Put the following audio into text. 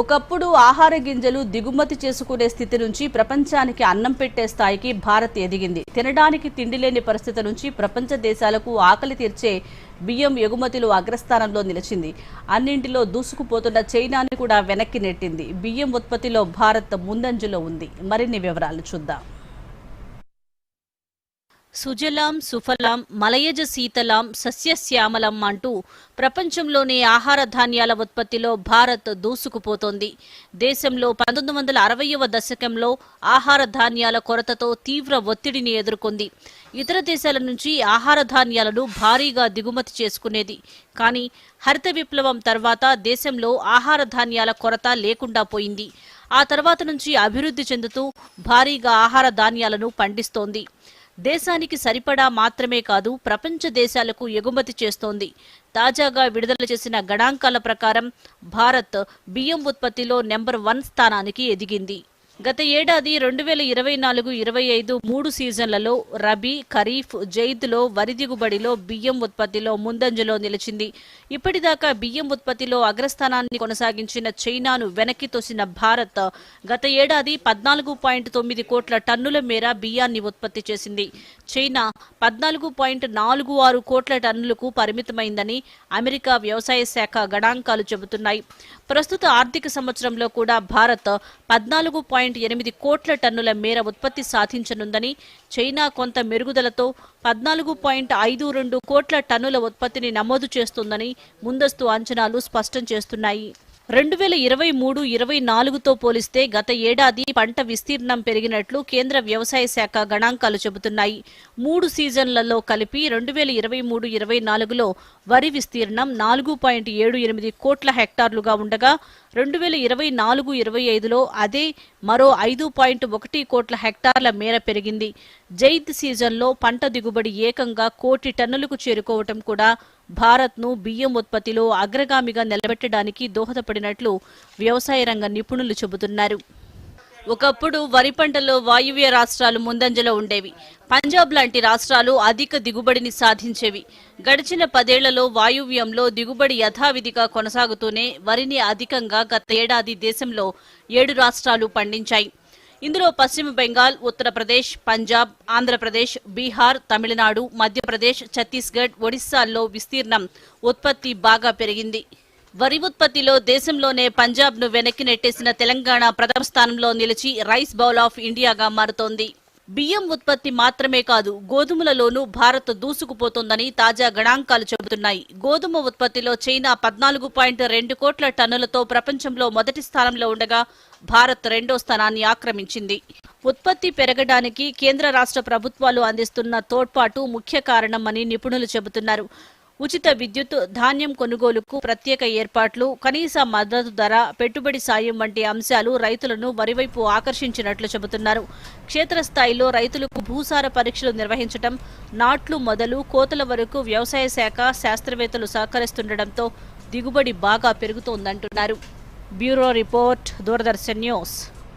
ఒకప్పుడు ఆహార గింజలు దిగుమతి చేసుకునే స్థితి నుంచి ప్రపంచానికి అన్నం పెట్టే స్థాయికి భారత్ ఎదిగింది. తినడానికి తిండి లేని పరిస్థితి నుంచి ప్రపంచ దేశాలకు ఆకలి తీర్చే బియ్యం ఎగుమతిలో అగ్రస్థానంలో నిలిచింది. అన్నింటిలో దూసుకుపోతున్న చైనాని కూడా వెనక్కి నెట్టింది. బియ్యం ఉత్పత్తిలో భారత్ ముందంజలో ఉంది. మరిన్ని వివరాలు చూద్దాం. సుజలాం సుఫలాం మలయజ శీతలాం సస్యశ్యామలం అంటూ ప్రపంచంలోని ఆహార ధాన్యాల ఉత్పత్తిలో భారత్ దూసుకుపోతోంది. దేశంలో పంతొమ్మిది వందల అరవయవ దశకంలో ఆహార ధాన్యాల కొరతతో తీవ్ర ఒత్తిడిని ఎదుర్కొంది. ఇతర దేశాల నుంచి ఆహార ధాన్యాలను భారీగా దిగుమతి చేసుకునేది. కానీ హరిత విప్లవం తర్వాత దేశంలో ఆహార ధాన్యాల కొరత లేకుండా పోయింది. ఆ తర్వాత నుంచి అభివృద్ధి చెందుతూ భారీగా ఆహార ధాన్యాలను పండిస్తోంది. దేశానికి సరిపడా మాత్రమే కాదు ప్రపంచ దేశాలకు ఎగుమతి చేస్తోంది. తాజాగా విడుదల చేసిన గణాంకాల ప్రకారం భారత్ బియ్యం ఉత్పత్తిలో నెంబర్ వన్ స్థానానికి ఎదిగింది. గత ఏడాది రెండు వేల ఇరవై నాలుగు ఇరవై ఐదు మూడు సీజన్లలో రబీ ఖరీఫ్ జైద్లో వరి దిగుబడిలో బియ్యం ఉత్పత్తిలో ముందంజలో నిలిచింది. ఇప్పటిదాకా బియ్యం ఉత్పత్తిలో అగ్రస్థానాన్ని కొనసాగించిన చైనాను వెనక్కి తోసిన భారత్ గత ఏడాది పద్నాలుగు పాయింట్ తొమ్మిది కోట్ల టన్నుల మేర బియ్యాన్ని ఉత్పత్తి చేసింది. చైనా పద్నాలుగు పాయింట్ నాలుగు ఆరు కోట్ల టన్నులకు పరిమితమైందని అమెరికా వ్యవసాయ శాఖ గణాంకాలు చెబుతున్నాయి. ప్రస్తుత ఆర్థిక సంవత్సరంలో కూడా భారత్ పద్నాలుగు పాయింట్ ఎనిమిది కోట్ల టన్నుల మేర ఉత్పత్తి సాధించనుందని చైనా కొంత మెరుగుదలతో పద్నాలుగు పాయింట్ ఐదు రెండు కోట్ల టన్నుల ఉత్పత్తిని నమోదు చేస్తుందని ముందస్తు అంచనాలు స్పష్టం చేస్తున్నాయి. రెండు వేల ఇరవై మూడు ఇరవై నాలుగుతో పోలిస్తే గత ఏడాది పంట విస్తీర్ణం పెరిగినట్లు కేంద్ర వ్యవసాయ శాఖ గణాంకాలు చెబుతున్నాయి. మూడు సీజన్లలో కలిపి రెండు వేల ఇరవై మూడు ఇరవై నాలుగులో వరి విస్తీర్ణం నాలుగు పాయింట్ ఏడు ఎనిమిది కోట్ల హెక్టార్లుగా ఉండగా రెండు వేల ఇరవై నాలుగు ఇరవై ఐదులో అదే మరో ఐదు పాయింట్ ఒకటి కోట్ల హెక్టార్ల మేర పెరిగింది. జైద్ సీజన్లో పంట దిగుబడి ఏకంగా కోటి టన్నులకు చేరుకోవటం కూడా భారత్ను బియ్యం ఉత్పత్తిలో అగ్రగామిగా నిలబెట్టడానికి దోహదపడినట్లు వ్యవసాయ రంగ నిపుణులు చెబుతున్నారు. ఒకప్పుడు వరి పంటలో వాయువ్య రాష్ట్రాలు ముందంజలో ఉండేవి. పంజాబ్ లాంటి రాష్ట్రాలు అధిక దిగుబడిని సాధించేవి. గడిచిన పదేళ్ళలో వాయువ్యంలో దిగుబడి యథావిధిగా కొనసాగుతూనే వరిని అధికంగా గత ఏడాది దేశంలో ఏడు రాష్ట్రాలు పండించాయి. ఇందులో పశ్చిమ బెంగాల్ ఉత్తరప్రదేశ్ పంజాబ్ ఆంధ్రప్రదేశ్ బీహార్ తమిళనాడు మధ్యప్రదేశ్ ఛత్తీస్గఢ్ ఒడిశాల్లో విస్తీర్ణం ఉత్పత్తి బాగా పెరిగింది. వరి ఉత్పత్తిలో దేశంలోనే పంజాబ్ను వెనక్కి నెట్టేసిన తెలంగాణ ప్రథమ స్థానంలో నిలిచి రైస్ బౌల్ ఆఫ్ ఇండియాగా మారుతోంది. బియ్యం ఉత్పత్తి మాత్రమే కాదు గోధుమలలోనూ భారత్ దూసుకుపోతోందని తాజా గణాంకాలు చెబుతున్నాయి. గోధుమ ఉత్పత్తిలో చైనా పద్నాలుగు పాయింట్ రెండు కోట్ల టన్నులతో ప్రపంచంలో మొదటి స్థానంలో ఉండగా భారత్ రెండో స్థానాన్ని ఆక్రమించింది. ఉత్పత్తి పెరగడానికి కేంద్ర రాష్ట్ర ప్రభుత్వాలు అందిస్తున్న తోడ్పాటు ముఖ్య కారణమని నిపుణులు చెబుతున్నారు. ఉచిత విద్యుత్ ధాన్యం కొనుగోలుకు ప్రత్యేక ఏర్పాట్లు కనీస మద్దతు ధర పెట్టుబడి సాయం వంటి అంశాలు రైతులను మరివైపు ఆకర్షించినట్లు చెబుతున్నారు. క్షేత్రస్థాయిలో రైతులకు భూసార పరీక్షలు నిర్వహించడం నాట్లు మొదలు కోతల వరకు వ్యవసాయ శాఖ శాస్త్రవేత్తలు సహకరిస్తుండటంతో దిగుబడి బాగా పెరుగుతోందంటున్నారు. Bureau report Doordarshan news.